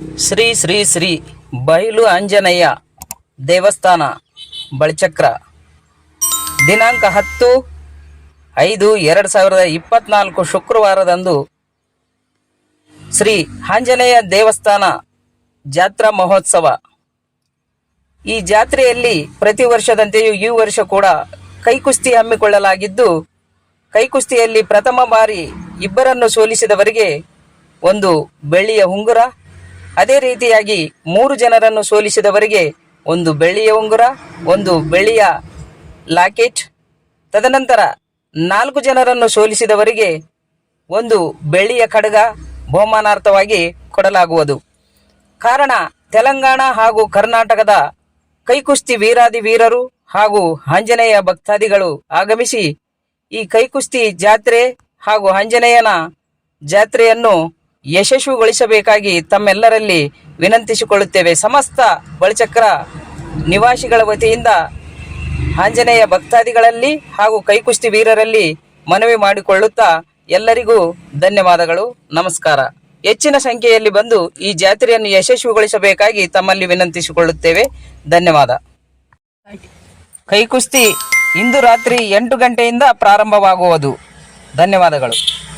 ಶ್ರೀ ಶ್ರೀ ಶ್ರೀ ಬೈಲು ಆಂಜನೇಯ ದೇವಸ್ಥಾನ, ಬಳಚಕ್ರ. ದಿನಾಂಕ ಹತ್ತು, ಐದು, ಎರಡು ಸಾವಿರದ ಇಪ್ಪತ್ನಾಲ್ಕು ಶುಕ್ರವಾರದಂದು ಶ್ರೀ ಆಂಜನೇಯ ದೇವಸ್ಥಾನ ಜಾತ್ರಾ ಮಹೋತ್ಸವ. ಈ ಜಾತ್ರೆಯಲ್ಲಿ ಪ್ರತಿ ವರ್ಷದಂತೆಯೂ ಈ ವರ್ಷ ಕೂಡ ಕೈಕುಸ್ತಿ ಹಮ್ಮಿಕೊಳ್ಳಲಾಗಿದ್ದು, ಕೈಕುಸ್ತಿಯಲ್ಲಿ ಪ್ರಥಮ ಬಾರಿ ಇಬ್ಬರನ್ನು ಸೋಲಿಸಿದವರಿಗೆ ಒಂದು ಬೆಳ್ಳಿಯ ಉಂಗುರ ಅದೇ ರೀತಿಯಾಗಿ ಮೂರು ಜನರನ್ನು ಸೋಲಿಸಿದವರಿಗೆ ಒಂದು ಬೆಳ್ಳಿಯ ಉಂಗುರ, ಒಂದು ಬೆಳ್ಳಿಯ ಲಾಕೆಟ್, ತದನಂತರ ನಾಲ್ಕು ಜನರನ್ನು ಸೋಲಿಸಿದವರಿಗೆ ಒಂದು ಬೆಳ್ಳಿಯ ಖಡ್ಗ ಬಹುಮಾನಾರ್ಥವಾಗಿ ಕೊಡಲಾಗುವುದು. ಕಾರಣ, ತೆಲಂಗಾಣ ಹಾಗೂ ಕರ್ನಾಟಕದ ಕೈಕುಸ್ತಿ ವೀರಾದಿ ವೀರರು ಹಾಗೂ ಆಂಜನೇಯ ಭಕ್ತಾದಿಗಳು ಆಗಮಿಸಿ ಈ ಕೈಕುಸ್ತಿ ಜಾತ್ರೆ ಹಾಗೂ ಆಂಜನೇಯನ ಜಾತ್ರೆಯನ್ನು ಯಶಸ್ವಿಗೊಳಿಸಬೇಕಾಗಿ ತಮ್ಮೆಲ್ಲರಲ್ಲಿ ವಿನಂತಿಸಿಕೊಳ್ಳುತ್ತೇವೆ. ಸಮಸ್ತ ಬಳಿಚಕ್ರ ನಿವಾಸಿಗಳ ವತಿಯಿಂದ ಆಂಜನೇಯ ಭಕ್ತಾದಿಗಳಲ್ಲಿ ಹಾಗೂ ಕೈಕುಸ್ತಿ ವೀರರಲ್ಲಿ ಮನವಿ ಮಾಡಿಕೊಳ್ಳುತ್ತಾ ಎಲ್ಲರಿಗೂ ಧನ್ಯವಾದಗಳು. ನಮಸ್ಕಾರ. ಹೆಚ್ಚಿನ ಸಂಖ್ಯೆಯಲ್ಲಿ ಬಂದು ಈ ಜಾತ್ರೆಯನ್ನು ಯಶಸ್ವಿಗೊಳಿಸಬೇಕಾಗಿ ತಮ್ಮಲ್ಲಿ ವಿನಂತಿಸಿಕೊಳ್ಳುತ್ತೇವೆ. ಧನ್ಯವಾದ. ಕೈಕುಸ್ತಿ ಇಂದು ರಾತ್ರಿ ಎಂಟು ಗಂಟೆಯಿಂದ ಪ್ರಾರಂಭವಾಗುವುದು. ಧನ್ಯವಾದಗಳು.